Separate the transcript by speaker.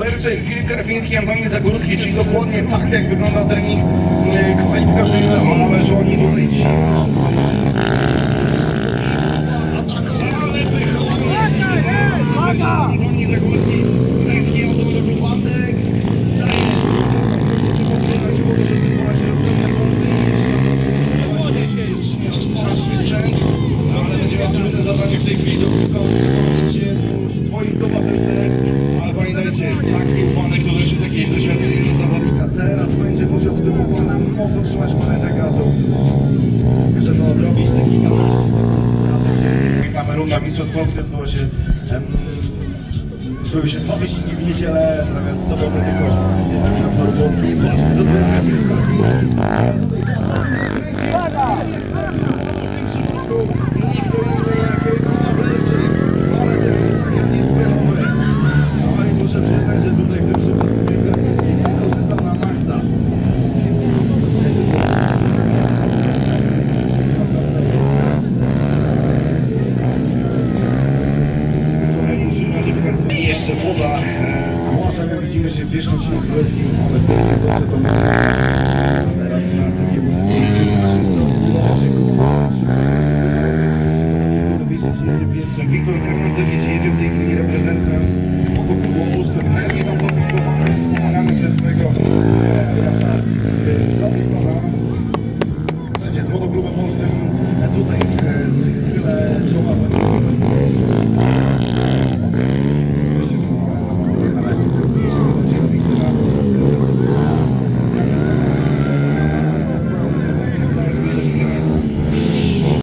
Speaker 1: Berczej, Filip Karpiński, Antoni Zagórski, czyli dokładnie tak jak wygląda trening e, kwalifikacyjny, ale że oni tutaj ci Antoni zadanie w tej chwili do ale pamiętajcie, taki upadek to też jest jakieś doświadczenie dla zawodnika. Teraz będzie musiał w tym upadem mocno trzymać monetę gazu, żeby odrobić te kilkanaście sekund. Na Mistrzostw Polski odbyło się em, się dwa wyścigi w niedzielę, natomiast sobotę tylko na Polski. Patrzcie, to E, Morzem widzimy się w Wierzchowcinie Królewskim, ale dobrze to Teraz na drugiej pozycji naszym pierwszym Wiktor Karnacewicz jedzie w tej chwili reprezentem motoklubu Olsztyn. Chętnie tam dopunktowane, wspomagany przez swojego Dawidsona. Słuchajcie, z motoklubem Olsztyn tutaj e,